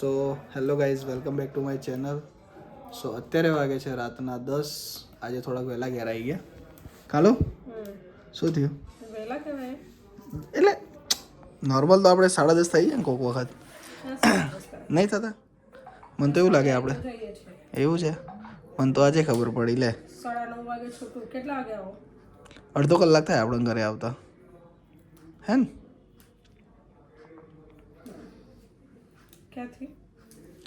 So hello guys welcome back to my channel so અત્યારે વાગે છે રાતના દસ. આજે થોડાક વહેલા ઘેર આવી ગયા. કાલો શું થયું? વહેલા કહેવાય. એટલે નોર્મલ તો આપણે સાડા દસ થઈ જાય ને કોઈક વખત. નહીં થતા? મને તો એવું લાગે આપણે. જઈએ છીએ એવું છે? મને તો આજે ખબર પડી લે. સાડા નવ વાગે છૂટું. કેટલા વાગે આવો? અડધો કલાક થાય આપણે ઘરે આવતા. હે ને? ક્યાંથી?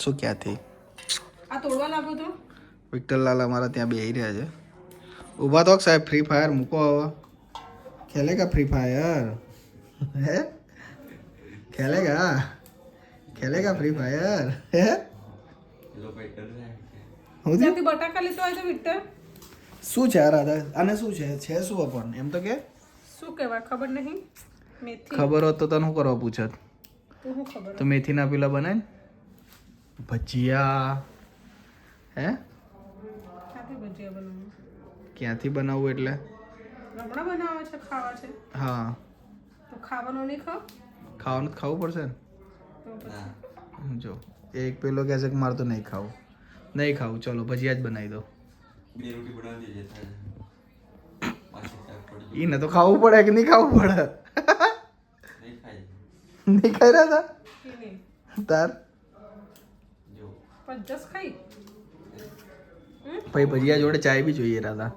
શું ક્યાંથી? આ તોડવા લાગો તો વિક્ટરલાલ અમારા ત્યાં બેહી રહ્યા છે. ઊભા તો સાહેબ ફ્રી ફાયર મૂકો હવે. ખેલેગા ફ્રી ફાયર હે? ખેલેગા ખેલેગા ફ્રી ફાયર હે? હું? ત્યાંથી બટાકા લેતો આવ્યો વિક્ટર? શું છે આ રાધા? અને શું છે? છે શું પણ એમ તો કે? શું કહેવાય? ખબર નહીં? મેથી. ખબર હોત તો તને શું કરવા પૂછત? તો શું ખબર તો મેથીના પેલા બનાય ને? ભજીયા. હે? ક્યાંથી બનાવવું એટલે? હમણાં બનાવે છે ખાવા છે. હા. તો ખાવાનું નહીં ખાવ? ખાવાનું ખાવું પડશે ને? જો એક પેલો કહે છે કે મારે તો નહીં ખાવું. નહીં ખાવું ચલો ભજીયા જ બનાવી દો એ રોટી બનાવી દેજે થાય પાછી શાક પડી એને તો ખાવું પડે કે નહીં ખાવું પડે? નહીં? ખાઈ રહ્યા હતા તાર ખાઈ. ભાઈ ભજીયા જોડે ચાય બી જોઈએ રાધા.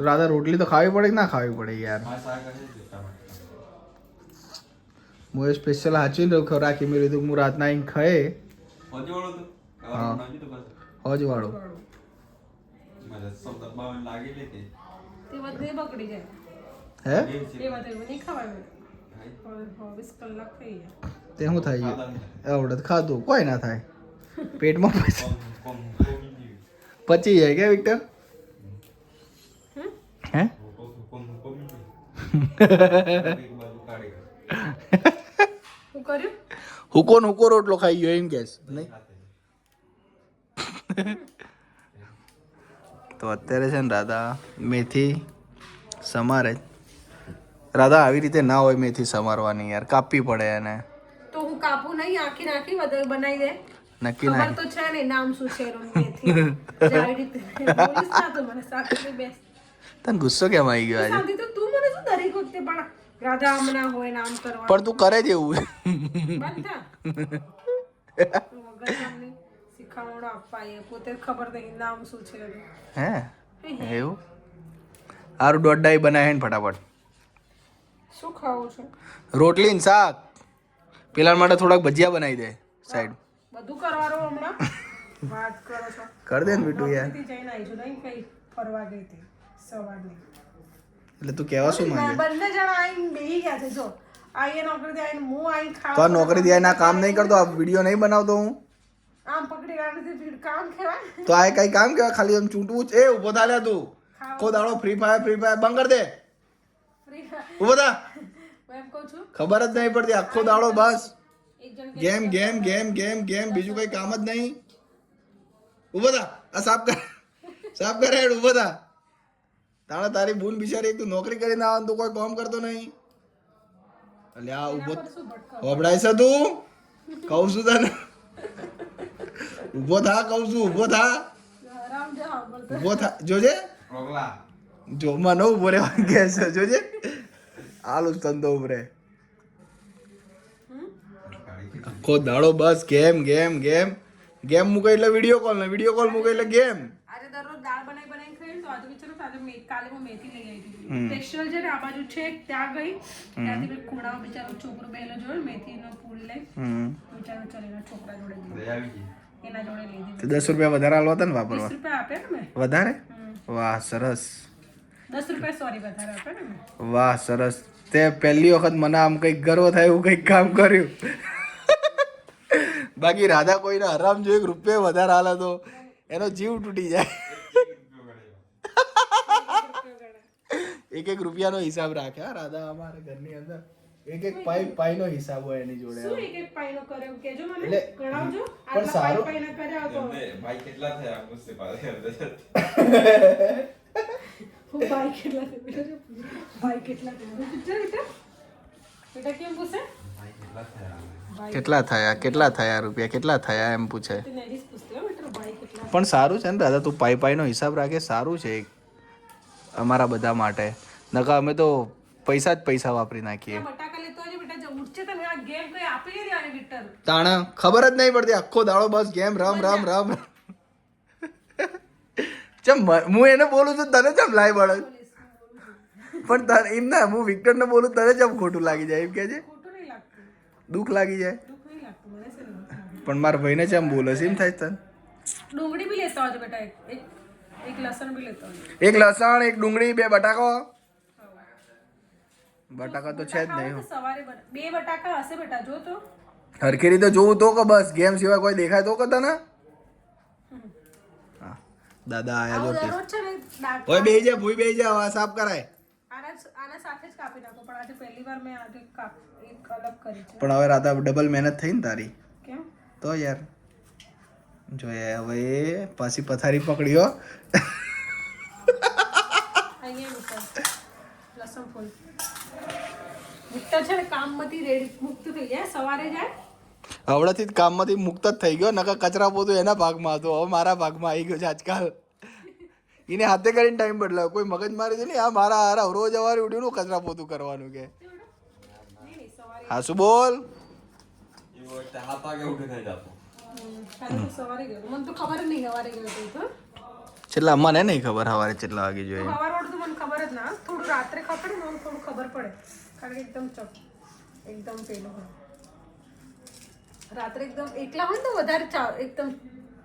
રાધા રોટલી તો ખાવી પડે કે ના ખાવી પડે યાર? હું સ્પેશિયલ હાચી રહ્યો રાખી મેં લીધું હું રાતના વાળો તો હા. હોજ વાળો લાગી તે બધે બગડી જાય. હે? એ વાત એવું ખવાય. ખાય. કલાક થઈ ગયા. તે શું થાય ખાધા નહીં. આવડત ખાધું. કોઈ ના થાય. પેટમાં. પચી જાય કે વિક્ટર? હે? કર્યું? હુકો રોટલો ખાઈ ગયો એમ કેસ નહીં. તો અત્યારે છે ને રાધા મેથી સમારે. રાધા આવી રીતે ના હોય મેથી સમારવાની યાર કાપવી પડે એને. તો હું કાપું નહીં આખી નાખી વધારે બનાવી દે. નક્કી ના તો છે ને નામ શું છે મેથી. તને ગુસ્સો કેમ આવી ગયો આજે? તો તું મને શું દરેક વખતે પણ રાધા હમણાં હોય નામ કરવા. પણ તું કરે જ એવું શીખામણો આપવા એ પોતે ખબર નહીં નામ શું છે હે? એવું? આરું દોઢ ડાઈ બનાવે ને ફટાફટ. શું ખાવું છે? રોટલી ને શાક. પેલા માટે થોડાક ભજીયા બનાવી દે સાઈડ બધું કરવાનું હમણાં? વાત કરો છો. કર દે ને બીટું યાર. જઈને આવી છું નહીં કઈ ફરવા ગઈ હતી સવારની. એટલે તું કહેવા શું માંગે? બંને જણા આવીને બેહી ગયા છે જો. આઈએ નોકરીથી આવીને હું આવીને તો આ ખાવા નોકરી થી ના કામ નહીં કરતો આ વિડિયો નહીં બનાવતો હું? આમ પકડી ભીડ કામ કહેવાય. તો આ કઈ કામ કેવાય ખાલી આમ ચૂંટવું જ. એ ઊભો થા લે તું. કો દાડો ફ્રી ફાયર ફ્રી ફાયર બંધ કર દે. ઊભો થા. છું ખબર જ નહીં પડતી આખો દાડો બસ. Game game game game game બીજું કઈ કામ જ નહીં. ઊભો થા. આ સાફ કર. સાફ કર હેડ ઊભો થા. તાણે તારી ભૂલ બિચારી એક તું નોકરી કરીને આવે તું કોઈ કામ કરતો નહીં. એટલે આ ઊભો હોબડાય છે તું? કહું છું તને. ઊભો થા કહું છું ઊભો થા. ઊભો થા. જોજે જોમાં ન ઊભો રહેવા કે છે જોજે આલુ જ તંદો ઉભરે આખો દાડો બસ ગેમ ગેમ ગેમ. ગેમ મૂકે એટલે વીડિયો કોલ ને વીડિયો કોલ મૂકે એટલે ગેમ. આજે દરરોજ દાળ બનાવી બનાવી ખાઈ તો આજે વિચારું આજે મે- કાલે હું મેથી લઈ આવી હતી. સ્પેશિયલ છે ને આ બાજુ છે ત્યાં ગઈ. ત્યાંથી પેલું ખૂણામાં બિચારો છોકરો બેલો જોયો મેથીનો પૂરી લઈ. હમ. બિચારો ચાલ છોકરા જોડે ગયો. આવી ગઈ. એના જોડે લઈ દીધી. દસ રૂપિયા વધારે આલો હતા ને વાપરવા? રૂપિયા આપે ને મેં. વધારે? વાહ સરસ. દસ રૂપિયા સોરી વધારે આપે ને વાહ સરસ. તે પહેલી વખત મને આમ કંઈક ગર્વ થાય એવું કંઈક કામ કર્યું. બાકી રાધા કોઈને હરામ જો એક રૂપિયા વધારે હાલે તો એનો જીવ તૂટી જાય. એક એક રૂપિયાનો હિસાબ રાખે રાધા અમારા ઘરની અંદર. એક એક પાઈ પાઈનો હિસાબ હોય એની જોડે શું એક એક પાઈનો કરે એવું કહેજો મને. એટલે- ગણાવજો. પણ સારું- પાઈ ના કર્યા તો. ભાઈ કેટલા થયા? મુસ્તે પાછે. હું ભાઈ કેટલા પૂછે. ભાઈ કેટલા થયા? બેટા બેટા. કેમ પૂછે? ભાઈ કેટલા થયા? કેટલા થયા? કેટલા થયા રૂપિયા? કેટલા થયા? એમ પૂછે. પણ સારું છે ને દાદા તું પાઈ પાઈનો હિસાબ રાખે સારું છે એક. અમારા બધા માટે. નકા અમે તો પૈસા જ પૈસા વાપરી નાખીએ. આ ગેમ કોઈ આપી વિક્ટર તાણા ખબર જ નહીં પડતી આખો દાડો બસ ગેમ રમ રમ રમ. ચમ હું એને બોલું છું તને ચમ લાઈ પડે પણ તને એમ ના હું વિક્ટરને બોલું તને ચમ ખોટું લાગી જાય એમ કે છે? દુઃખ લાગી જાય? ને પણ મારા ભાઈને ચમ બોલે છે એમ થાય તને? ડુંગળી બી લેતા આવજો બેટા એક એક એક લસણ બી લેતા આવજો. એક લસણ એક ડુંગળી બે બટાકો. બટાકા તો છે જ નહીં. સવારે બે બટાકા હશે બેટા જો તો. હરખી રીતે જોવું તો કે બસ ગેમ સિવાય કોઈ દેખાય તો કે તને? હા દાદા આયા જો દાળ- ઓય બેહી જા ભૂઈ બેહી જા આ સાફ કરાય. આના આના સાથે જ કાપી નાખો પણ આજે પહેલી વાર મેં આજે કાપ એક અલગ કરી છે. પણ હવે રાતા ડબલ મહેનત થઈ ને તારી. કેમ? તો યાર. જોઈએ હવે પાછી પથારી પકડ્યો અહીંયા લસણ ફૂલ. વિક્ટર છે ને કામમાંથી રેડી મુક્ત થઈ જાય સવારે જાય. હવડાથી જ કામમાંથી મુક્ત જ થઈ ગયો નકર કચરા પોતું એના ભાગમાં હતું હવે મારા ભાગમાં આવી ગયો છે આજકાલ. એને હાથે કરીને ટાઈમ બદલાયો. કોઈ મગજ મારી દે ને આ મારા હારા રોજ સવારે ઉઠ્યું કચરા પોતું કરવાનું કે. નહીં નહીં હા શું બોલ? નહીં છેલ્લા મને નહીં ખબર સવારે કેટલા વાગે જોઈએ. ખબર જ ના થોડું રાત્રે ખબર થોડું ખબર પડે. કારણ કે એકદમ ચક એકદમ પેલું હોય. રાત્રે એકદમ એકલા હોય ને તો વધારે ચાવ એકદમ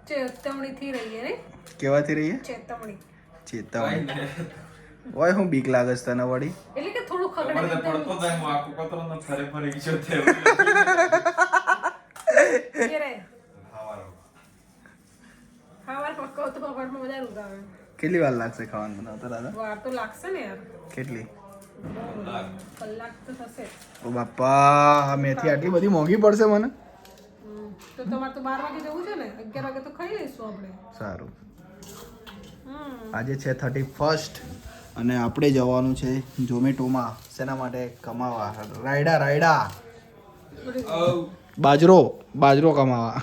ચેતવણીથી રહીએ ને કેવાથી રહીએ? ચેતવણી. ચેતવણી. ઓય હું બીક લાગે છે તને વળી? એટલે કે થોડું ખગડે પડતો જાય હું આખો પતરો ન ફરે ફરે ગયો તે કેરે કેટલી વાર લાગશે ખાવાનું બનાવતા દાદા? વાર તો લાગશે ને યાર. કેટલી? કલાક તો થશે ઓ બાપા આ મેથી આટલી બધી મોંઘી પડશે મને. તો તમારે તો બાર વાગે જવું છે ને? અગિયાર વાગે તો ખાઈ લઈશું આપણે. સારું. આજે છે થર્ટી ફર્સ્ટ અને આપણે જવાનું છે ઝોમેટોમાં. શેના માટે? કમાવા. રાયડા રાયડા. બાજરો બાજરો કમાવા.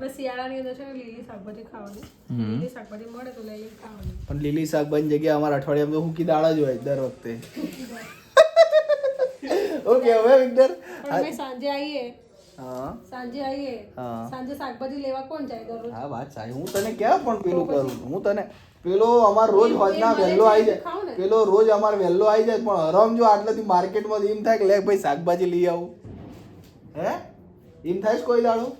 આપણે શિયાળાની અંદર છે ને લીલી શાકભાજી ખાવાની. લીલી શાકભાજી મળે તો લઈ ખાવાની. પણ લીલી શાકભાજી જગ્યા અમારા અઠવાડિયામાં તો હુકી દાળ જ હોય દર વખતે. ઓકે હવે વિક્ટર? અમે સાંજે આવીએ. સાંજે આવીએ. સાંજે શાકભાજી લેવા કોણ જાય દરરોજ? હા વાત સાચી. હું તને ક્યાં પણ પેલું કરું હું તને પેલો અમાર રોજ હોજના વહેલો આવી જાય. પેલો રોજ અમાર વહેલો આવી જાય પણ હરમ જો આટલેથી માર્કેટમાં એમ થાય કે લે ભાઈ શાકભાજી લઈ આવું. હે? એમ થાય છે કોઈ દાડો?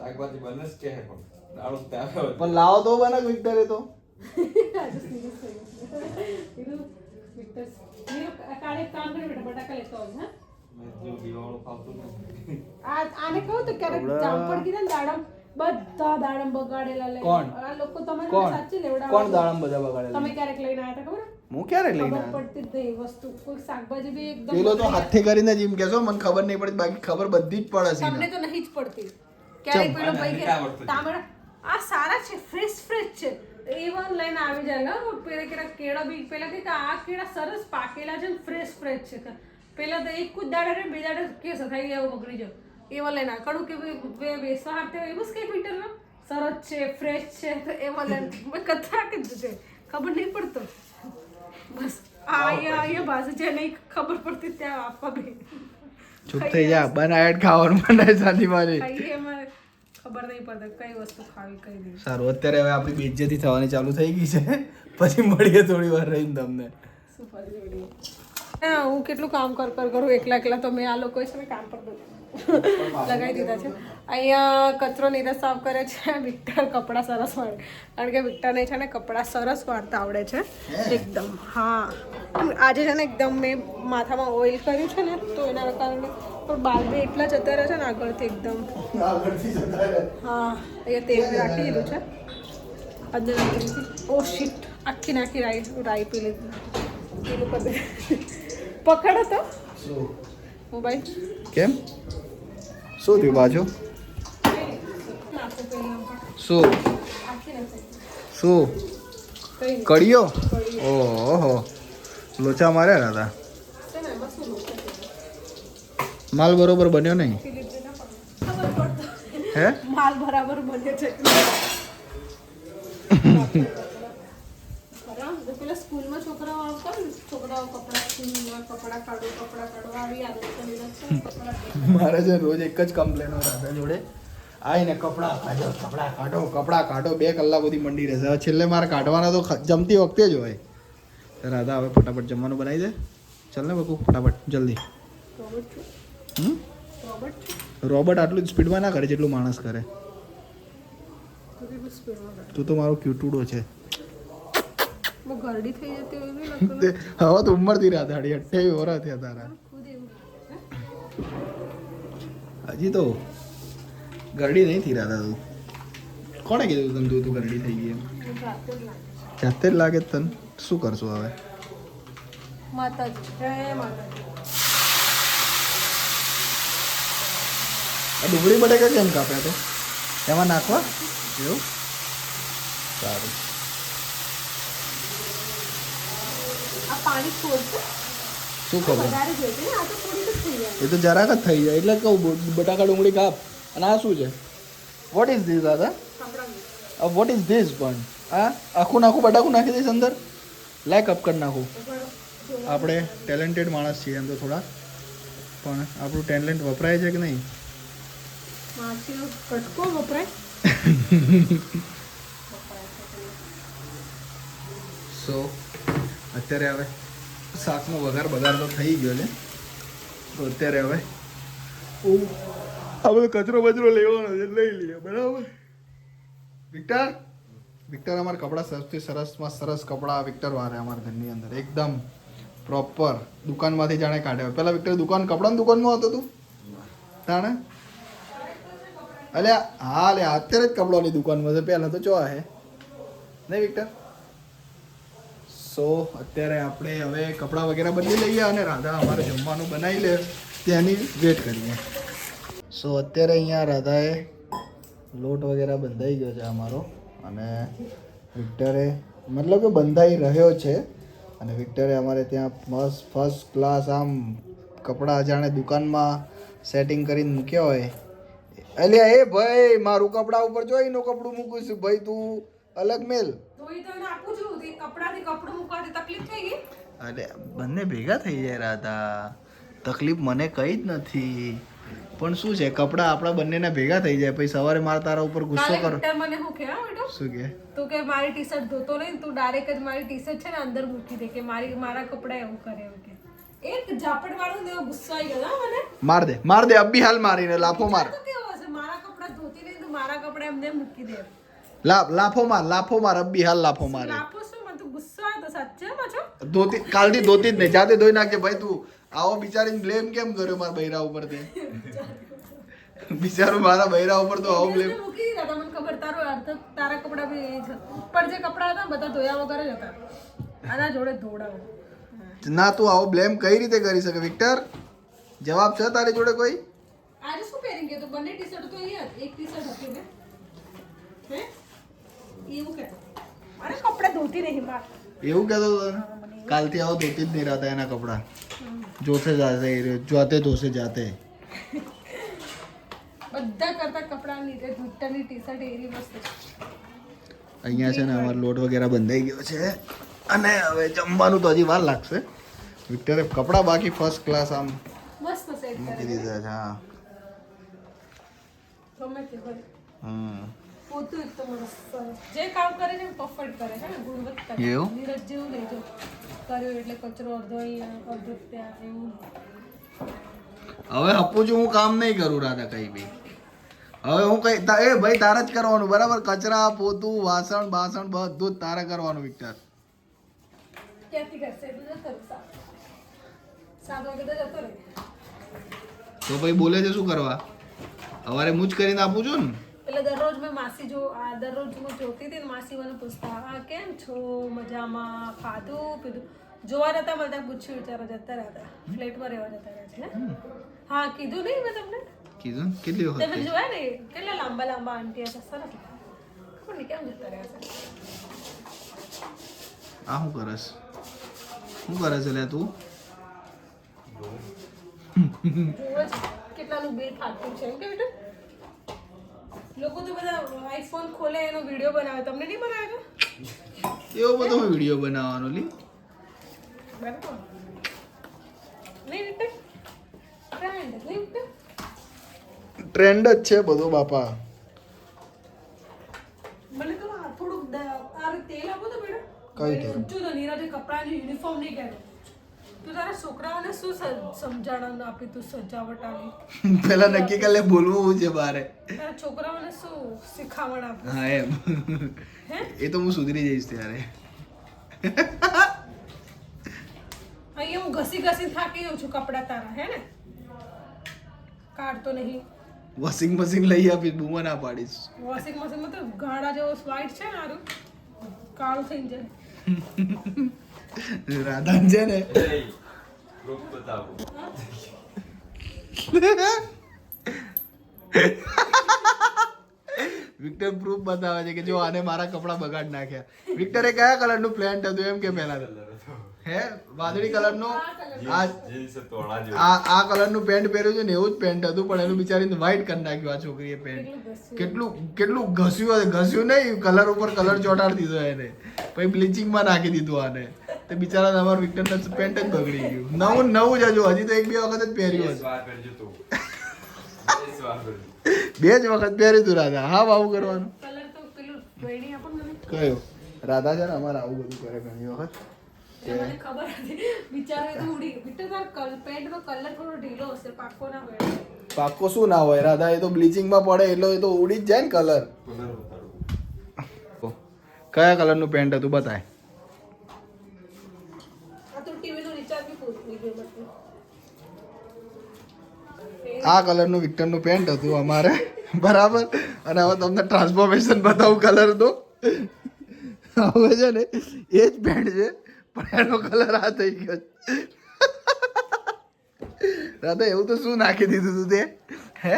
શાકભાજી બને જ કે પણ દાળ ત્યાં પણ લાવો તો બને વિક્ટરે તો. આને કહું તો ક્યારેક જામફળ કીધા ને દાડમ બધા દાડમ બગાડેલા લઈ આ લોકો તમારે કોણ? લેવડાવે કોણ દાડમ બધા બગાડે તમે ક્યારેક લઈને આવ્યા હતા ખબર? હું ક્યારે લઈને આવ્યો? પડતી જ વસ્તુ. કોઈ શાકભાજી બી એકદમ પેલો તો હાથે કરીને જ એમ મને ખબર નહીં પડતી બાકી ખબર બધી જ પડે છે તમને તો નહીં જ પડતી. ક્યારેક પેલો ભાઈ કે? તાંબડા આ સારા છે ફ્રેશ ફ્રેશ છે. એવન લઈને આવી જાય ને પેલા કેરા કેળા બી પેલા કે આ કેળા સરસ પાકેલા છે ફ્રેશ ફ્રેશ છે. પેલા તો એક જ દાડે રે બે દાડે કેસ થઈ ગયા બગડી જાવ એવા લઈને આવે. કડું કે બેસવા હાથે એવું જ કઈ મીટર સરસ છે ફ્રેશ છે. તો એવા લઈને મેં કથા કીધું છે ખબર નહીં પડતો. બસ આ અહીંયા અહીંયા બાજુ છે નહીં ખબર પડતી ત્યાં આપવા બે ચૂપ થઈ જા બનાયટ ખાવાનું બનાય સાની મારી. ખબર નહીં પડતી કઈ વસ્તુ ખાવી કઈ નહીં. સારું અત્યારે હવે આપણી બેજ્જતી થવાની ચાલુ થઈ ગઈ છે. પછી મળીએ થોડી વાર રહીને તમને. હા હું કેટલું કામ કર કર કરું એકલા એકલા તો મેં આ લોકો છે કામ પર બધું લગાવી દીધા છે. અહીંયા કચરો નીરજ સાફ કરે છે. વિક્ટર કપડાં સરસ વાળે કારણ કે વિક્ટરને છે ને કપડાં સરસ વાળતા આવડે છે. એકદમ. હા. આજે છે ને એકદમ મેં માથામાં ઓઇલ કર્યું છે ને તો એના કારણે પણ બાલ બી એટલા જતા રહે છે ને આગળથી એકદમ. હા. અહીંયા તેલ રાખી દીધું છે. અંદર ઓ શીટ આખી નાખી રાઈ રાઈ પી લીધું. પકડો તો. મોબાઈલ. કેમ? શું થયું બાજુ? શું? શું? કડિયો. ઓહો. લોચા માર્યા હતા? માલ બરોબર બન્યો નહીં? હે? માલ બરાબર બન્યો છે. તો સ્કૂલમાં છોકરાઓ આવતા ને છોકરાઓ કપડાં કપડાં કાઢો કપડાં કાઢો આવી આદત કરી કપડાં મારે છે રોજ એક જ કમ્પ્લેન રાધા જોડે. આવીને કપડાં કાઢો કપડાં કાઢો કપડાં કાઢો બે કલાક સુધી મંડી રહેશે. હવે છેલ્લે મારે કાઢવાના તો જમતી વખતે જ હોય. રાધા હવે ફટાફટ જમવાનું બનાવી દે. ચાલ ને બકુ ફટાફટ જલ્દી. રોબર્ટ આટલું જ સ્પીડમાં ના કરે જેટલું માણસ કરે. તું તો મારો ક્યુટુડો છે. થઈ જતી હોય હવે તો ઉંમરથી રાધા અઢી અઠ્યાવીસ વર્ષ થયા તારા? હજી તો ગરડી નહીં થઈ રાધા તું કોણે કીધું તને તું તું ગરડી થઈ ગઈ. જાતે જ લાગે તને. શું કરશું હવે? ડુંગળી બટેકા કેમ કાપ્યા તો? એમાં નાખવા? એવું? સારું. પાણી છોડશે. શું ખબર? આ એ તો જરાક જ થઈ જાય. એટલે કહું બટાકા ડુંગળી કાપ અને આ શું છે? વોટ ઇઝ ધીસ દાદા? વોટ ઇઝ ધીસ પણ? હા આખું નાખું બટાકું નાખી દઈશ અંદર? લાઈક અપ કરી નાખું. આપણે ટેલેન્ટેડ માણસ છીએ એમ તો થોડા. પણ આપણું ટેલેન્ટ વપરાય છે કે નહીં? કટકો વપરાય. સો અત્યારે હવે શાકનો વઘાર બગાર તો થઈ ગયો છે. તો અત્યારે હવે હવે કચરો બચરો લેવાનો છે, લઈ લઈએ, બરાબર? વિક્ટર વિક્ટર અમારા કપડાં સૌથી સરસમાં સરસ કપડાં વિક્ટર વારે અમારા ઘરની અંદર. એકદમ પ્રોપર દુકાનમાંથી જાણે કાઢ્યા પહેલાં વિક્ટર દુકાન કપડાની દુકાનમાં હતો તું? તાણે? અલ્યા, હા લે અત્યારે જ કપડાની દુકાનમાં છે. પહેલાં તો ચો હે. નહીં, વિક્ટર? સો અત્યારે આપણે હવે કપડાં વગેરે બદલી લઈએ અને રાધા અમારે જમવાનું બનાવી લે. ત્યાંની વેટ કરીએ. સો અત્યારે અહીંયા રાધાએ લોટ વગેરે બંધાઈ ગયો છે અમારો અને વિક્ટરે મતલબ કે બંધાઈ રહ્યો છે અને વિક્ટરે અમારે ત્યાં મસ્ત ફર્સ્ટ ક્લાસ આમ કપડાં જાણે દુકાનમાં સેટિંગ કરીને મૂક્યા હોય. અલ્યા, એ ભાઈ, મારું કપડાં ઉપર જોઈનું કપડું મૂકું છું. ભાઈ, તું અલગ મેલ. ધોઈ તો એને આપું છું. તે કપડાથી કપડું મૂકવાથી તકલીફ થઈ ગઈ. અરે બંને ભેગા થઈ જાય રાધા તકલીફ મને કઈ જ નથી. પણ શું છે કપડા આપણા બંનેના ભેગા થઈ જાય. પછી સવારે મારા તારા ઉપર ગુસ્સો કરો. મને શું કે બેટો શું કે? તું કે મારી ટી શર્ટ ધોતો નહીં તું ડાયરેક્ટ જ મારી ટી શર્ટ છે ને અંદર મૂકી દે કે મારી મારા કપડા એવું કરે એવું કે. એક ઝાપટ વાળું ને ગુસ્સો આવી ગયો મને? માર દે માર દે અબ્બી હાલ મારીને લાફો માર. તો કેવો હશે? મારા કપડા ધોતી નહીં તું મારા કપડા એમને મૂકી દે. લાફ લાફો માર લાફો માર અબ્બી હાલ લાફો મારે લાપો શું મને તું ગુસ્સો આવે તો સાચે પાછો ધોતી કાલથી ધોતી જ નહીં જાતે ધોઈ નાખજે ભાઈ તું આવો બિચારીને બ્લેમ કેમ કર્યો મારા બૈરા ઉપર તે બિચારું મારા બૈરા ઉપર તો આવો બ્લેમ મૂકી દીધા હતા મને ખબર તારો અર્થ તારા કપડા બી ઉપર જે કપડા હતા બધા ધોયા વગર જ હતા આના જોડે ધોડાવો ના તું આવો બ્લેમ કઈ રીતે કરી શકે વિક્ટર જવાબ છે તારી જોડે કોઈ આજે શું પહેરી ગયો તો બંને ટી શર્ટ તો એ એક ટી શર્ટ હતી ને હે એવું કે અરે કપડા ધોતી નહીં માર એવું કહેતો હતો? કાલથી આવો ધોતી જ નહીં રહેતા એના કપડા. જોશે જાતે જાતે ધોશે જાતે. બધા કરતા કપડા લીધે ધોતાની ટી શર્ટ એવી મસ્ત અહીંયા છે ને અમારો લોટ વગેરે બંધાઈ ગયો છે. અને હવે જમવાનું તો હજી વાર લાગશે. વિક્ટરે કપડાં બાકી ફર્સ્ટ ક્લાસ આમ મસ્ત સેટ મૂકી દીધા છે હા. હમ. પોતું એક તો મસ્ત જે કામ કરે છે પરફેક્ટ કરે છે ને ગુણવત્તા નીરજ જેવું નહીં જો કર્યો એટલે કચરો અડધો અહીંયા અડધો ત્યાં એવું. હવે આપું છું હું કામ નહીં કરું રાધા કઈ બી. હવે હું કઈ એ ભાઈ તારે જ કરવાનું બરાબર? કચરા પોતું વાસણ બાસણ બધું જ તારે કરવાનું વિક્ટર. ક્યાંથી કરશે? એટલું જતો સાત. સાત વાગે તો જતો રહે. તો ભાઈ બોલે છે શું કરવા? સવારે હું જ કરીને આપું છું ને? એટલે દરરોજ મેં માસી જો આ દરરોજ હું જોતી હતી માસી મને પૂછતા આ કેમ છો? મજામાં? ખાધું? પીધું? જોવા જતા મળતા પૂછ્યું વિચારો જતા રહેતા. ફ્લેટમાં રહેવા જતા રહે છે હા કીધું નહીં મેં તમને? કીધું કેટલી વખત તમે જોયા ને? કેટલા લાંબા લાંબા આંટી હતા સરસ. ખબર નહીં કેમ જતા રહ્યા છે? આ શું કરસ? શું કરે છે લે તું કેટલાનું બિલ ખાતું છે એમ કે બેટા લોકો તો બધા આઈફોન ખોલે એનો વીડિયો બનાવે. તમને નહીં બનાવે એવો બધો વીડિયો બનાવવાનો લી. બરાબર. નહીં ટ્રેન્ડ નહીં ટ્રેન્ડ જ છે બધો બાપા. મને તો થોડુંક આ તેલ આપો તો બેટા. કયું તેલ? ઊંચું તો નીરજે કપડાની યુનિફોર્મ નહીં પહેરે તું તારા છોકરાઓને શું સ- સમજાવવાનું આપી તું સજાવટ આવી પેલા નક્કી કરી લે બોલવું છે બારે તારા છોકરાઓને શું શીખાવણ આપ? હા એમ. એ તો હું સુધરી જઈશ ત્યારે. અહીંયા હું ઘસી ઘસી થાકી જઉં છું કપડા તારા હે ને? કાઢતો નહીં. વોશિંગ મશીન લઈ આપીશ બૂમા ના પાડીશ. વોશિંગ મશીનમાં તો ગાડા જેવો સ્વાઈટ છે ને હારું? કાળું થઈ જાય. બતાવો વિક્ટર પ્રૂફ બતાવે છે કે જો આને મારા કપડાં બગાડ નાખ્યા. વિક્ટરે કયા કલરનું પ્લેન્ટ હતું એમ કે પહેલા હે? વાદળી કલરનું? આ આ કલરનું પેન્ટ પહેર્યું છે ને એવું જ પેન્ટ હતું, પણ એનું બિચારીને વ્હાઈટ કરી નાખ્યું આ છોકરીએ પેન્ટ. કેટલું કેટલું ઘસ્યું ઘસ્યું નહીં, કલર ઉપર કલર ચોટાડી દીધો એને. પછી બ્લીચિંગમાં નાખી દીધું આને. તે બિચારા અમારું વિક્ટરનું પેન્ટ જ બગડી ગયું. નવું નવું જ હજુ હજી તો એક બે વખત જ પહેર્યું બે હશે. વાર કરજો તું. બે જ વખત પહેર્યું તું રાધા. હા આવું કરવાનું. કયો? રાધા છે ને અમારે આવું બધું કરે ઘણી વખત. હતી. પાકો પાક્કો શું ના હોય? રાધા એ તો બ્લીચિંગમાં પડે એટલે એ તો ઉડી જ જાય ને કલર કયા કલરનું પેન્ટ હતું બતાય આ તો ટીવીનો રિચાર્જ બી પૂરું થઈ ગયું બધું આ કલરનું વિક્ટરનું પેન્ટ હતું અમારે. બરાબર? અને હવે તમને ટ્રાન્સફોર્મેશન બતાવું કલર તો હવે છે ને એ જ પેન્ટ છે પણ એનો કલર આ થઈ ગયો. રાધા એવું તો શું નાખી દીધું તું તે? હે?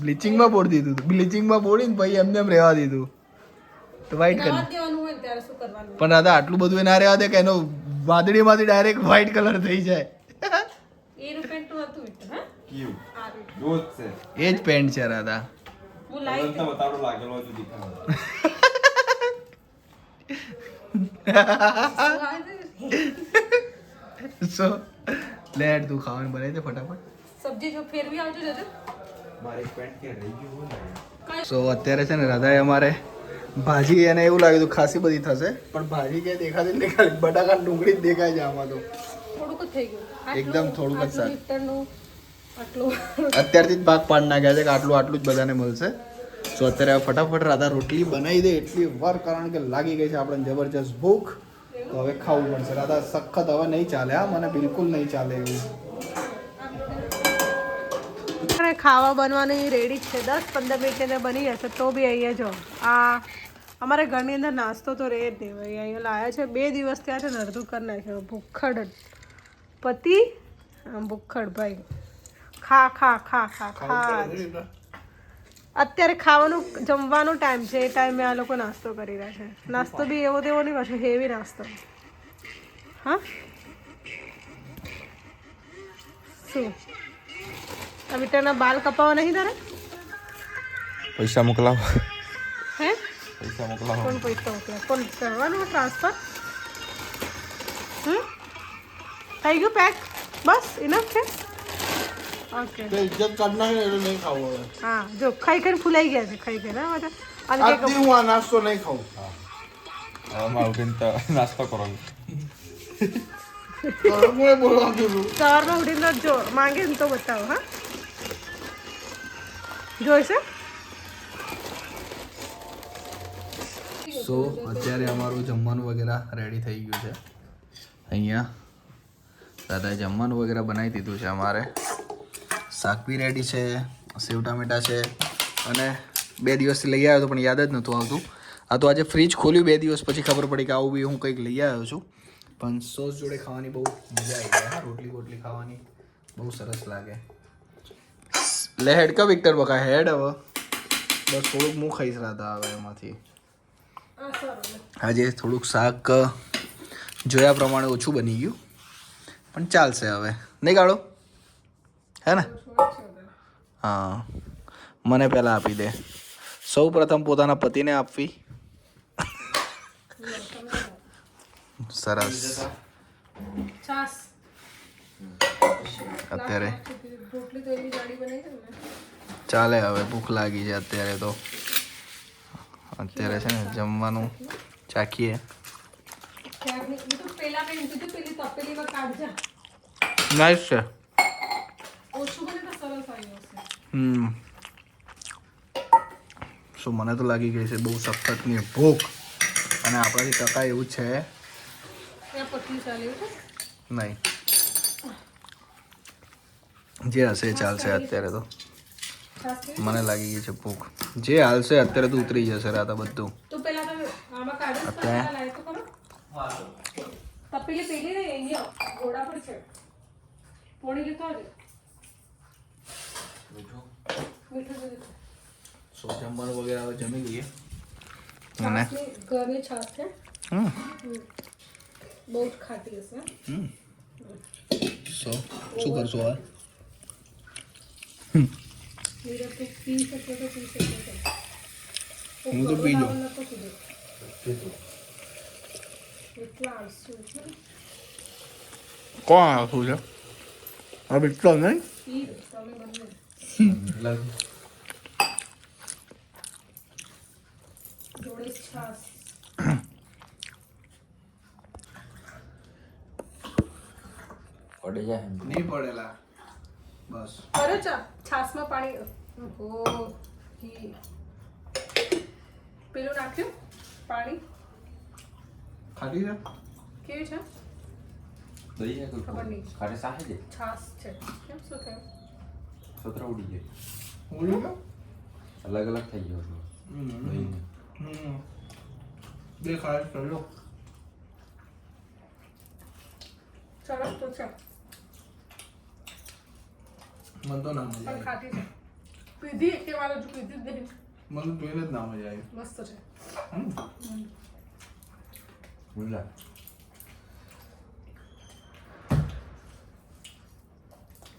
બ્લીચિંગમાં પોડી દીધું હતું બ્લીચિંગમાં પોડીને પછી એમને એમ રહેવા દીધું. તો વ્હાઈટ કરવાનું? પણ દાદા આટલું બધું એ ના રહેવા દે કે એનો વાદળીમાંથી ડાયરેક્ટ વ્હાઈટ કલર થઈ જાય. એ રૂપિયાનું હતું ક્યુ છે એ જ પેન્ટ છે રાધા. હું કલર તો બતાડો લાગેલો હજુ દેખાડો સો લેટ તું ખાવાનું બનાવી દે ફટાફટ. સબ્જી જો ફેરવી આવજો જજો મારે પેન્ટ ક્યાં રહી ગયું હોય ને. કઈ? સો અત્યારે છે ને રાધાએ અમારે ભાજી એને એવું લાગ્યું હતું ખાસી બધી થશે પણ ભાજી ક્યાંય દેખાતી નહીં ખાલી બટાકા ડુંગળી જ દેખાય છે આમાં તો. થોડુંક જ થઈ ગયું. એકદમ થોડુંક જ સારું. અત્યારથી જ ભાગ પાડ નાખ્યા છે કે આટલું આટલું જ બધાને મળશે. સો અત્યારે ફટાફટ રાધા રોટલી બનાવી દે એટલી વાર કારણ કે લાગી ગઈ છે આપણને જબરજસ્ત ભૂખ. તો હવે ખાવું પડશે. રાધા સખત હવે નહીં ચાલે હા મને બિલકુલ નહીં ચાલે એવું. ખાવા બનવાની રેડી છે. દસ પંદર મિનિટ એને બની જશે તો બી અહીંયા જો આ અમારે ઘરની અંદર નાસ્તો તો રહે જ નહીં. ભાઈ અહીંયા લાયા છે બે દિવસ ત્યાં છે ને અડધું કરી નાખ્યો. ભૂખડ પતિ? ભૂખડ ભાઈ. ખા ખા ખા ખા ખા અત્યારે ખાવાનું જમવાનો ટાઈમ છે એ ટાઈમે આ લોકો નાસ્તો કરી રહ્યા છે. નાસ્તો બી એવો તેવો નહીં પાછો હેવી નાસ્તો. હા? શું? આ વિટરના બાલ કપાવા નહીં તારે? પૈસા મોકલાવો. હે? પૈસા મોકલાવ. કોણ પૈસા મોકલાવ? કોણ કરવાનું ટ્રાન્સફર હમ? થઈ ગયું પેક બસ ઇનફ છે? ઓકે ઇજ્જત કાઢ નાખે એટલે નહીં ખાવું હવે. હા જો ખાઈ ફૂલાઈ ગયા છે ખાઈ ખાઈને હા અને આજથી હું આ નાસ્તો નહીં ખાઉં. હવે મારું બેન તો નાસ્તો કરવાનો હું બોલવા કીધું સવારમાં ઉઠીને જો માંગે ને તો બતાવો હા. જોઈશે? સો અત્યારે અમારું જમવાનું વગેરે રેડી થઈ ગયું છે. અહીંયા દાદાએ જમવાનું વગેરે બનાવી દીધું છે અમારે. શાક બી રેડી છે સેવ ટામેટા છે અને બે દિવસથી લઈ આવ્યો હતો પણ યાદ જ નહોતું આવતું. આ તો આજે ફ્રીજ ખોલ્યું બે દિવસ પછી ખબર પડી કે આવું બી હું કંઈક લઈ આવ્યો છું. પણ સોસ જોડે ખાવાની બહુ મજા આવી જાય રોટલી બોટલી ખાવાની બહુ સરસ લાગે. લે હેડ કા વિક્ટર બકા હેડ હવે. બસ થોડુંક હું ખાઈ રહ્યા હવે એમાંથી. આજે થોડુંક શાક જોયા પ્રમાણે ઓછું બની ગયું. પણ ચાલશે હવે. નહીં કાઢો હે ને? હા. મને પહેલાં આપી દે. સૌ પ્રથમ પોતાના પતિને આપવી. સરસ. અત્યારે. ચાલે હવે ભૂખ લાગી છે અત્યારે તો. અત્યારે છે ને જમવાનું ચાખીએ. નાઈસ છે. ઓછું બને તો સરસ આવી હશે હમ. સો મને તો લાગી ગઈ છે બહુ સખતની ભૂખ. અને આપણાથી ટકાય એવું છે. નહીં. જે હશે ચાલશે અત્યારે તો. મને લાગી ગઈ છે ભૂખ. જે હાલશે અત્યારે તો ઉતરી જશે રાતા બધું. પેલા અત્યારે? પેલી અહીંયા ઘોડા પર છે. પોણી લેતો. સો જમવાનું વગેરે હવે જમી લઈએ. અને? ઘરની છાસ છે. હમ. બહુ ખાતી હશે. હમ. સો શું કરશો હવે? હું તો પી લઉં. કોણ આવશું છે? હવે એટલો નહીં? પડે જાય નહીં પડેલા. બસ. અરે ચા. છાસમાં પાણી ઓહો પેલું નાખ્યું? પાણી? ખાટી છે? કેવી છે? દહીં ખબર નહીં. ખાટે સાહે છે છાસ છે. કેમ? શું થયું? સતરા ઉડી જાય ઉડી ગયો અલગ અલગ થઈ ગયો ને. દેખાય ચલો સરસ તો છે મન તો ના મજા આવી ખાટી છે પીધી એક વાર હજુ પીધી દે મને જોઈને જ ના મજા આવી મસ્ત છે હમ.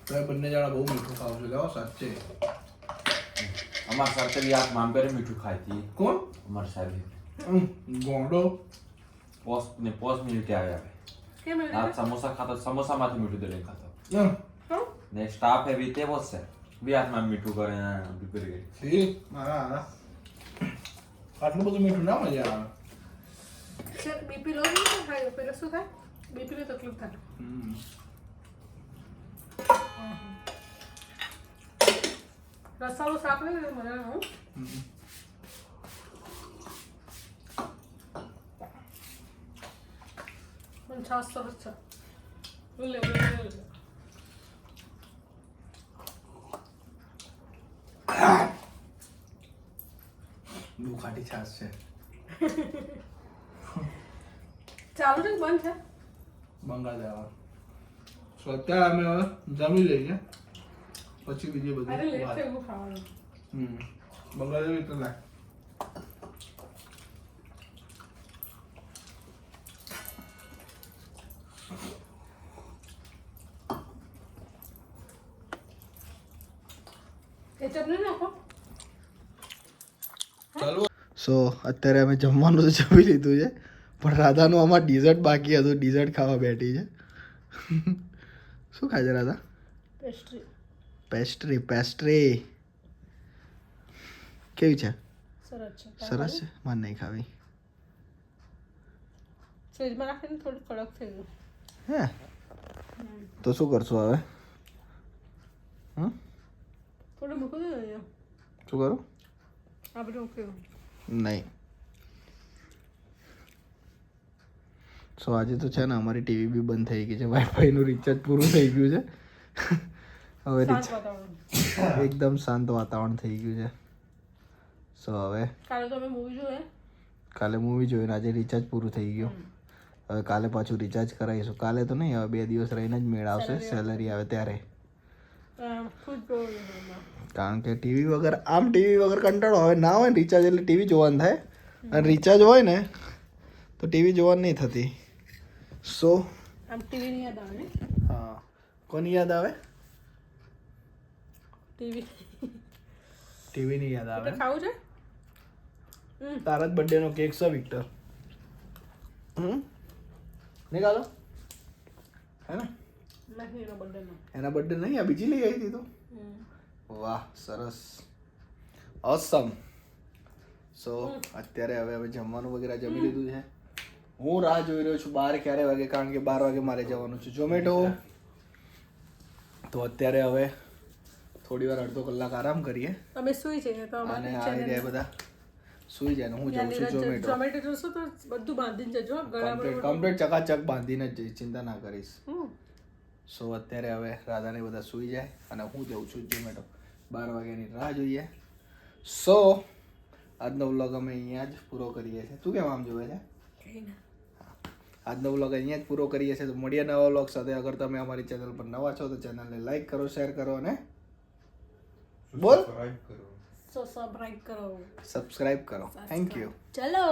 તમે બંને જણા બહુ મીઠું ખાવ છો. લેવો સાચે. અમાર સાથે બી આપ મામ કરે મીઠું ખાઈ હતી. કોણ? અમાર સાહેબ હમ, ગોંડો. પોસ ને પોસ મિનિટે આવ્યા કેમ આ સમોસા ખાતો સમોસામાંથી મીઠું દળીને ખાતો? ને સ્ટાફ હે બી તે બોસ છે. બી હાથમાં મીઠું કરે ને બી કરી મારા. આટલું બધું મીઠું ના મજા આવે. બીપી લો નહીં થાય પેલો શું થાય? બીપી ની તકલીફ થાય. હમ. રસાળું શાક નહીં મને હું. પણ છાસ સરસ છે. લે લે લે લે બહુ ખાટી છાશ છે. ચાલુ છે બંધ છે? બંગાળ જવા સો અત્યારે અમે હવે જમી લઈએ. પછી બીજી બધી વાત. હમ. બંગાળ જેવી તો સો અત્યારે અમે જમવાનું તો જમી લીધું છે પણ રાધાનું આમાં ડીઝર્ટ બાકી હતું. ડીઝર્ટ ખાવા બેઠી છે. શું ખાઈ છે હતા? પેસ્ટ્રી પેસ્ટ્રી પેસ્ટ્રી કેવી છે? સરસ છે. સરસ છે? મારે નહીં ખાવી. ફ્રીજમાં રાખીને થોડું કડક થઈ ગયું. હે? તો શું કરશું હવે? હમ? થોડું મૂકી દો શું કરું? આપણે મૂક્યું નહીં. સો આજે તો છે ને અમારી ટીવી બી બંધ થઈ ગઈ છે. વાઈફાઈનું રિચાર્જ પૂરું થઈ ગયું છે. હવે રિચાર્જ એકદમ શાંત વાતાવરણ થઈ ગયું છે. સો હવે કાલે તો અમે મૂવી જોઈએ કાલે મૂવી જોઈને આજે રિચાર્જ પૂરું થઈ ગયું. હવે કાલે પાછું રિચાર્જ કરાવીશું. કાલે તો નહીં હવે બે દિવસ રહીને જ મેળ આવશે. સેલરી આવે. ત્યારે. કારણ કે ટીવી વગર આમ ટીવી વગર કંટાળો હવે ના હોય ને રિચાર્જ એટલે ટીવી જોવાનું થાય. અને રિચાર્જ હોય ને તો ટીવી જોવાની નહીં થતી. સો આમ ટીવી યાદ આવે ને? હા. કોની યાદ આવે? ટીવી. ટીવીની યાદ આવે. ખાવું છે? તારા જ બર્થડેનો કેક છે વિક્ટર હમ? નિકાલો. હે ને. એનો બર્થડે નહીં આ બીજી લઈ આવી તું. વાહ સરસ. ઓસમ સો અત્યારે હવે હવે જમવાનું વગેરે જમી લીધું છે. હું રાહ જોઈ રહ્યો છું બાર ક્યારે વાગે? કારણ કે બાર વાગે મારે જવાનું છે. ઝોમેટો તો અત્યારે હવે થોડી વાર અડધો કલાક આરામ કરીએ. તમે સુઈ જઈએ તો અને આવી જાય બધા. સુઈ જાય હું જઉં છું ઝોમેટો ઝોમેટો જોશો તો બધું બાંધીને જજો કમ્પ્લીટ કમ્પ્લીટ ચકાચક બાંધીને જ ચિંતા ના કરીશ. સો અત્યારે હવે રાધાને બધા સૂઈ જાય અને હું જઉં છું ઝોમેટો બાર વાગ્યાની રાહ જોઈએ. સો આજનો વ્લોગ અમે અહીંયા જ પૂરો કરીએ છીએ. તું કેમ આમ જોવે છે? આજનો વ્લોગ અહીંયા જ પૂરો કરીએ છીએ. તો મળીએ નવા વ્લોગ સાથે. અગર તમે અમારી ચેનલ પર નવા છો તો ચેનલને લાઈક કરો શેર કરો અને બોલ. સબસ્ક્રાઇબ કરો સબસ્ક્રાઇબ કરો. સબસ્ક્રાઇબ કરો. થેન્ક યુ ચલો.